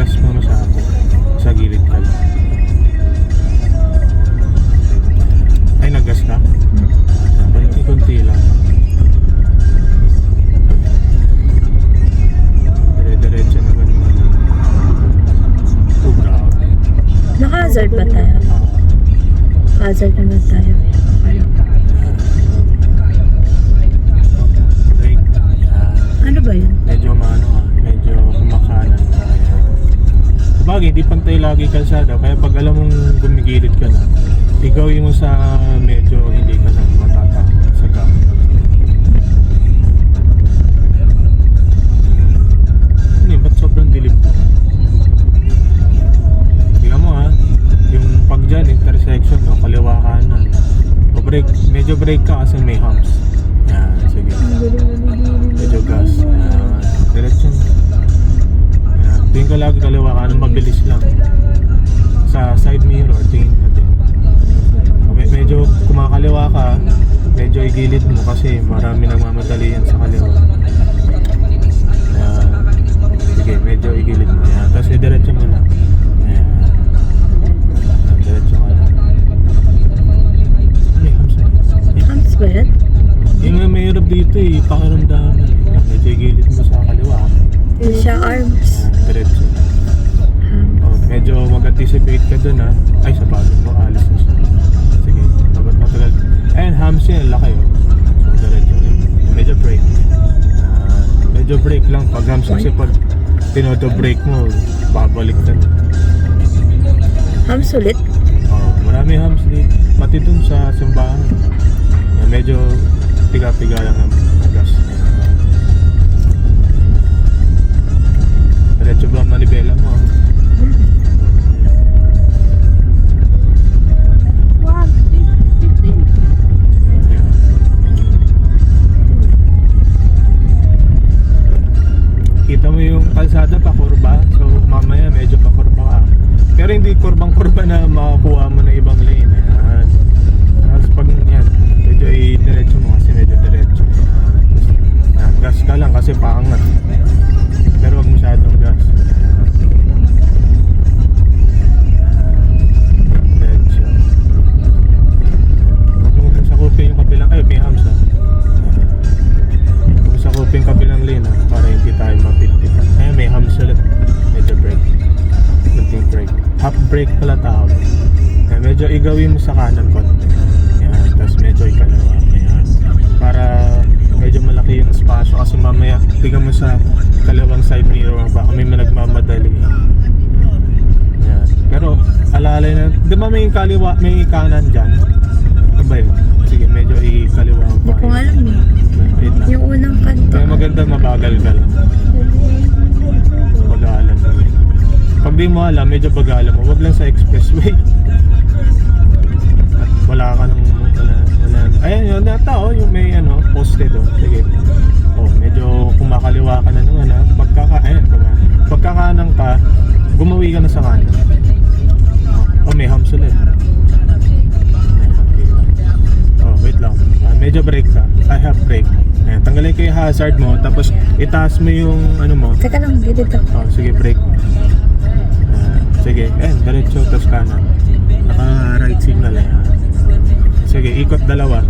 gas mo masyado. Sa gilid ka lang. Ay, naggas ka? Konti-konti lang. Dire-diretso naman yung ano. Oh. Naka-hazard ba tayo? Hazard naman tayo. Sabagay, hindi pantay lagi kalsada. Kaya pag alam mong gumigilid ka na, ikaw yung sa medyo hindi ka na matatakot sa gap. Ano yun, ba't sobrang dilim to? Tingnan mo ha, yung pag dyan, intersection, no, kaliwa kanan. O break, medyo break ka kasi may humps. Ayan. Tingin ka. Anong mabilis lang. Sa side mirror, tingin ka din. Medyo kumakaliwa ka, medyo igilid mo kasi marami nagmamadali yan sa kaliwa. Ayan. Sige, medyo igilid mo. Ayan. Tapos diretso mo lang. Yan? Yung nga mahirap dito eh, pakiramdaman medyo mag-anticipate ka dun ha. Ay, sa bagay mo, alis na siya. Sige, dapat matagal. Ayan, hams yan, laki oh. So, diretso. Medyo break. Ah, medyo break lang pag hams kasi pag tinodo break mo, babalik na. Hams ulit? Oh, marami hams dito. Pati dun sa simbahan. Yan, medyo piga-piga lang ang gas. Ayan. Diretso ba ang manibela brake pala tawag. Ayan, medyo igawin mo sa kanan konti. Ayan, tapos medyo ikalawa. Ayan. Para medyo malaki yung spasyo kasi mamaya tingnan mo sa kalawang side mirror baka may nagmamadali. Ayan. Pero alalay na, di ba may kaliwa, may kanan dyan? Ano ba yun? Sige, medyo ikaliwa ko. Hindi ko alam eh. Yung unang kanta. Kaya maganda mabagal ka lang. Pag di mo alam, medyo bagalan mo. Wag lang sa expressway. At wala ka nang wala, wala. Ayan yun, nata oh, yung may ano, posted oh. Sige. Oh, medyo kumakaliwa ka na naman ha. Pagkaka, ayan, kuma. Pagkakanan ka, gumawi ka na sa kanan. Oh, oh may hams ulit. Lang. Oh, wait lang. Ah, medyo brake ka. I have brake. Ayan, tanggalin ko yung hazard mo, tapos itaas mo yung ano mo. Teka lang, dito to. Oh, sige, brake. Sige, ayan, diretso, tapos kanan. Naka right signal eh. Sige, ikot dalawa.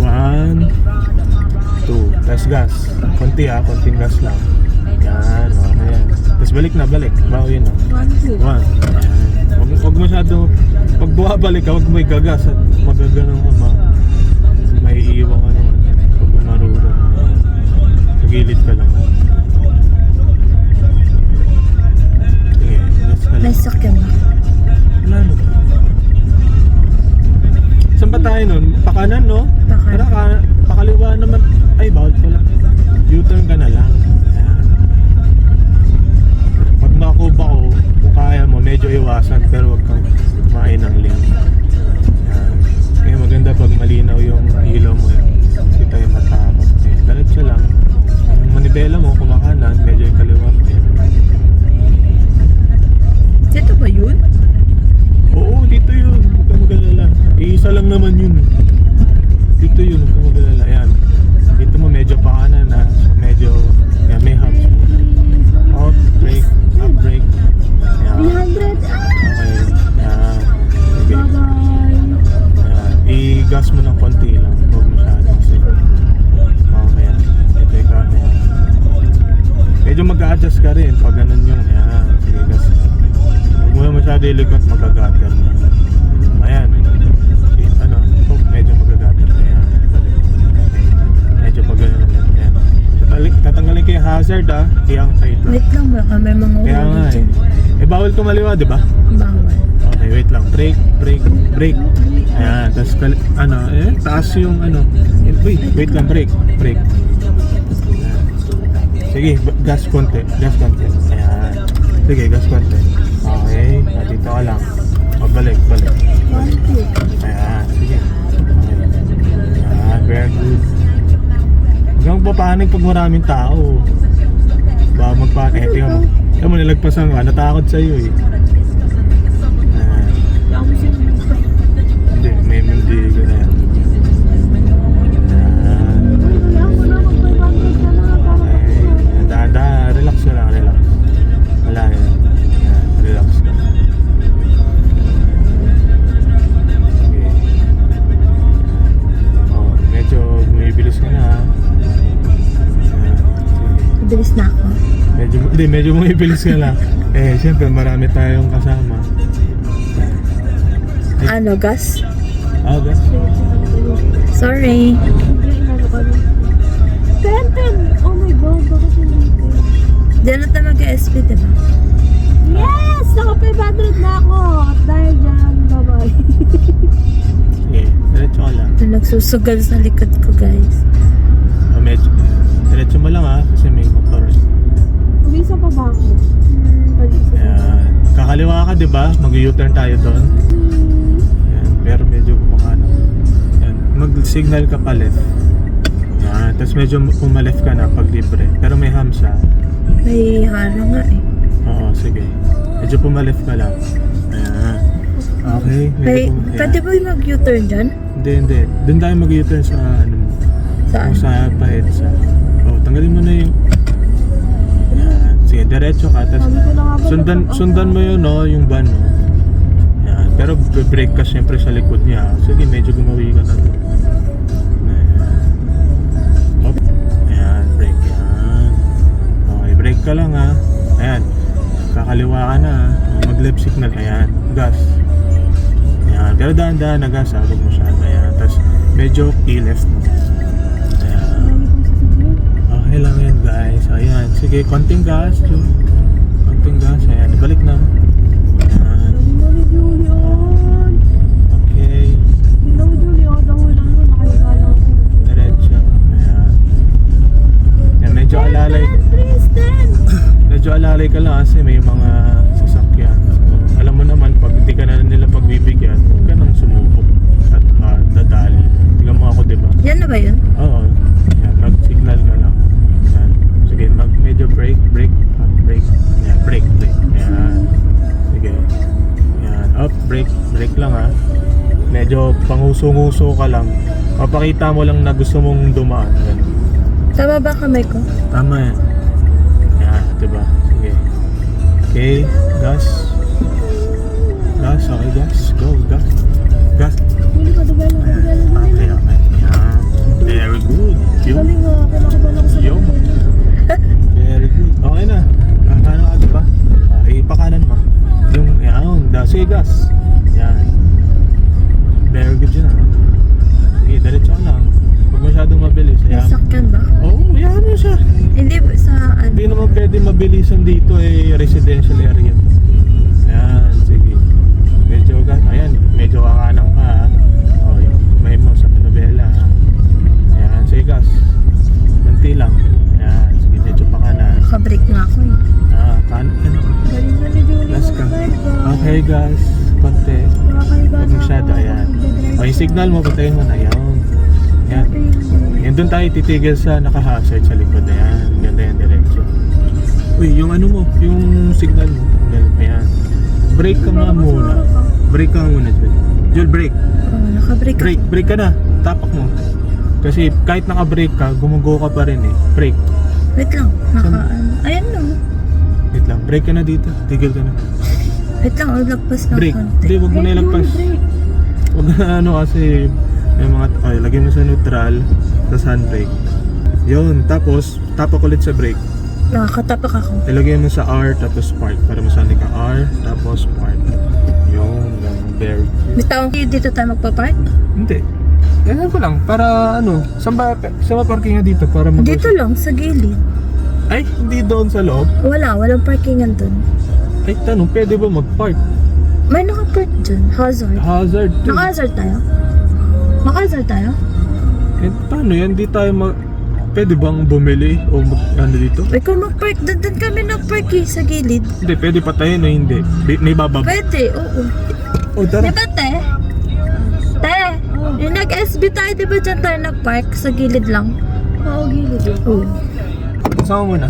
One, two, tapos gas. Konti ah, konting gas lang. Yan, okay yan. Tapos balik na, balik. Bawi na. One, two. One. Huwag, huwag masyado, pag bumabalik ka, huwag mo igagas at magaganong ama. May iiwan ka naman. Pag marurot. Sa gilid ka lang. May sakyan ba? Wala no. Saan ba tayo nun? Pakanan no? Pakanan. Ka, pakaliwa naman. Ay, bawal pala. taas mo ng konti lang. Huwag masyado kasi okay. Ito yung camera. Medyo mag-a-adjust ka rin pag ganun yung yan. Sige kasi. Huwag mo na masyado ilikot magagather na. Ayan. Ano, ito medyo magagather na yan. Medyo pag ganun ulit. Yan. Tatanggalin ko yung hazard ah. Iyang side lang. Wait lang, baka may mga Kaya nga eh. Eh bawal kumaliwa, di ba? Bawal. Okay, wait lang. Brake, brake, brake. Ayan, tapos ano, eh, taas yung ano. Wait, wait lang, brake, brake. Sige, gas konti, gas konti. Ayan. Sige, gas konti. Okay, ah, dito ka lang. O, balik, balik. balik. Ayan, sige. Ayan, very good. Huwag kang papanig pag maraming tao. Baka magpa... Eh, tingnan mo. Tingnan mo, nilagpasan ka. Natakot sa'yo eh. Hindi, medyo bumibilis ka lang. Eh, syempre marami tayong kasama. Ay. Ano, gas? Ah, gas. Sorry. Ten, ten! Oh my God, bakit hindi ko? Diyan na tayo mag-SP, diba? Yes! Naka 500 na ako! At dahil dyan, bye-bye. Sige, diretso ka lang. Na nagsusugal sa likod ko, guys. Ah, medyo, diretso mo lang ha, kasi may motor. Mag-isa pa ba ako? Ayan. Kakaliwa ka, di ba? Mag-U-turn tayo doon. Ayan, pero medyo kumakano. Ayan, mag-signal ka pa left. Ayan, tapos medyo pumaleft ka na pag libre. Pero may hams ha. May harang nga eh. Oo, sige. Medyo pumaleft ka lang. Ayan. Okay, medyo May, pum- ayan. pwede ba yung mag-U-turn dyan? Hindi, hindi. Doon tayo mag-U-turn sa ano mo. Saan? Kung sa pa-EDSA. Oh, tanggalin mo na yung... Sige, diretso ka. Ba, sundan, sundan mo yun, no? Yung van, no? Ayan. Pero brake ka siyempre sa likod niya. Sige, medyo gumawi ka na doon. Ayan. Brake. Ayan. Okay, brake ka lang, ha? Ayan. Kakaliwa ka na, ha? Mag-left signal. Ayan. Gas. Ayan. Pero dahan-dahan na gas, ha? Huwag mo siya. Ayan. Tapos, medyo i-left mo. Ayan. Okay lang yan. Sige, konting gas. Konting gas. Ayan. Ibalik na. Ayan. Okay. Diretso. Ayan. Ayan. Medyo alalay. Medyo alalay ka lang kasi may mga sasakyan. So, alam mo naman, pag hindi ka na nila pagbibigyan, huwag ka nang sumubok at ah, dadali. Tingnan mo ako, di ba? Yan na ba yun? Oo. Yan, mag-signal ka lang. Yan. Sige, mag medyo brake, brake, up, brake. Yan, brake, brake. Yan. Sige. Yan, up, brake, brake lang ha. Medyo panguso-nguso ka lang. Papakita mo lang na gusto mong dumaan. Yan. Tama ba kamay ko? Tama yan. Yan, diba? Sige. Okay, gas. Gas, okay, gas. Go, gas. Gas. Ayan. Okay, okay. Yan. Very good. Yun. Galing nga, kinakabahan ako sa Yung. Very good. Okay na. Ah, kanan ka diba? Ah, ipakanan mo. Yung, yan. Da, sige, gas. Yan. Very good yun ah. Sige, diretso ka lang. Huwag masyadong mabilis. May Ayan. sakyan ba? Oo, oh, yan mo siya. Hindi ba sa ano? Hindi naman pwede mabilisan dito eh, residential Magdadrive O, yung signal mo, patayin mo na. Ayan. Ayan. Yan doon tayo titigil sa naka-hazard sa likod. Ayan, ganda yan, diretso. Uy, yung ano mo, yung signal mo. Tanggal. Ayan. Brake ka nga muna. Brake ka nga muna, Jul. Jul, brake. Oh, nakabreak Brake, brake ka na. Tapak mo. Kasi kahit naka-brake ka, gumugo ka pa rin eh. Brake. Wait lang. Naka ano. Ayan no. Wait lang, brake ka na dito. Tigil ka na. Wait lang. Oh, lagpas ng Brake. konti. Hindi, wag mo na ilagpas. Huwag na ano kasi may mga, ay, lagyan mo sa neutral, tapos handbrake. Yun, tapos, tapak ulit sa brake. Nakakatapak ako. Ilagay mo sa R tapos park para masanay ka R tapos park. Yung ganun, very cute. Bitaw, dito tayo magpa-park? Hindi. Ganyan ko lang para ano, saan ba, saan ba parking nga dito para mag Dito lang, sa gilid. Ay, hindi doon sa loob. Wala, walang parkingan dun. Ay, tanong, pwede ba mag-park? May naka-park dun. Hazard. Hazard to. Naka-hazard tayo? Naka-hazard tayo? Eh, paano yan? Di tayo mag... Pwede bang bumili o mag... Ano dito? Ikaw mag-park. Doon doon kami nag-park eh, sa gilid. Hindi, pwede pa tayo na hindi. Di- May bababa. Pwede, oo. O, tara. Di ba, te? Te, yung nag-SB tayo, di ba dyan tayo nag-park? Sa gilid lang. Oo, gilid. Oo. Sama mo na.